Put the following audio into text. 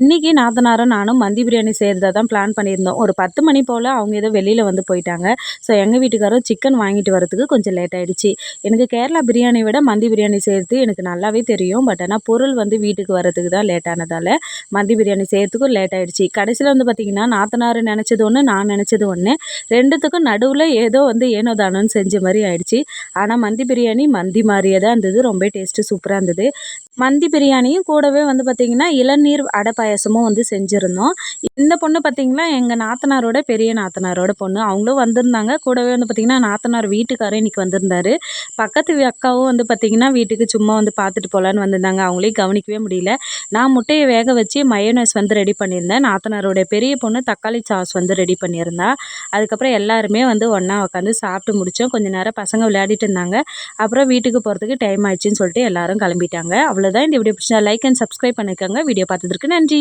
இன்றைக்கி நாத்தனாரும் நானும் மந்தி பிரியாணி செய்கிறதா தான் பிளான் பண்ணியிருந்தோம். ஒரு பத்து மணி போல் அவங்க ஏதோ வெளியில் வந்து போயிட்டாங்க. ஸோ எங்கள் வீட்டுக்காரரும் சிக்கன் வாங்கிட்டு வரதுக்கு கொஞ்சம் லேட் ஆகிடுச்சு எனக்கு கேரளா பிரியாணி விட மந்தி பிரியாணி செய்கிறது எனக்கு நல்லாவே தெரியும். பட் ஆனால் பொருள் வந்து வீட்டுக்கு வரதுக்கு தான் லேட் ஆனதால் மந்தி பிரியாணி செய்கிறதுக்கும் லேட் ஆகிடுச்சு கடைசியில் வந்து பார்த்திங்கன்னா நாத்தனார் நினச்சது ஒன்று நான் நினச்சது ஒன்று ரெண்டுத்துக்கும் நடுவில் ஏதோ வந்து ஏனோ தானோன்னு செஞ்ச மாதிரி ஆயிடுச்சு. ஆனால் மந்தி பிரியாணி மந்தி மாதிரியே தான் இருந்தது. ரொம்ப டேஸ்ட்டு சூப்பராக இருந்தது. மந்தி பிரியாணியும் கூடவே வந்து பார்த்திங்கன்னா இளநீர் அடை பாயசமும் வந்து செஞ்சுருந்தோம். இந்த பொண்ணு பார்த்திங்கன்னா எங்கள் நாத்தனாரோட பெரிய நாத்தனாரோட பொண்ணு. அவங்களும் வந்திருந்தாங்க. கூடவே வந்து பார்த்திங்கன்னா நாத்தனார் வீட்டுக்காரே இன்றைக்கி வந்திருந்தார். பக்கத்து அக்காவும் வந்து பார்த்திங்கன்னா வீட்டுக்கு சும்மா வந்து பார்த்துட்டு போகலான்னு வந்திருந்தாங்க. அவங்களையும் கவனிக்கவே முடியல. நான் முட்டையை வேக வச்சு மயோனஸ் வந்து ரெடி பண்ணியிருந்தேன். நாத்தனாரோட பெரிய பொண்ணு தக்காளி சாஸ் வந்து ரெடி பண்ணியிருந்தா. அதுக்கப்புறம் எல்லாருமே வந்து ஒன்றா உட்காந்து சாப்பிட்டு முடித்தோம் கொஞ்சம் நேரம் பசங்க விளையாடிட்டு இருந்தாங்க. அப்புறம் வீட்டுக்கு போகிறதுக்கு டைம் ஆயிடுச்சுன்னு சொல்லிட்டு எல்லாரும் கிளம்பிட்டாங்க. அவ்வளோதான் இந்த வீடியோ பிடிச்சா லைக் அண்ட் சப்ஸ்கிரைப் பண்ணிக்கோங்க. வீடியோ பார்த்ததுக்கு நன்றி.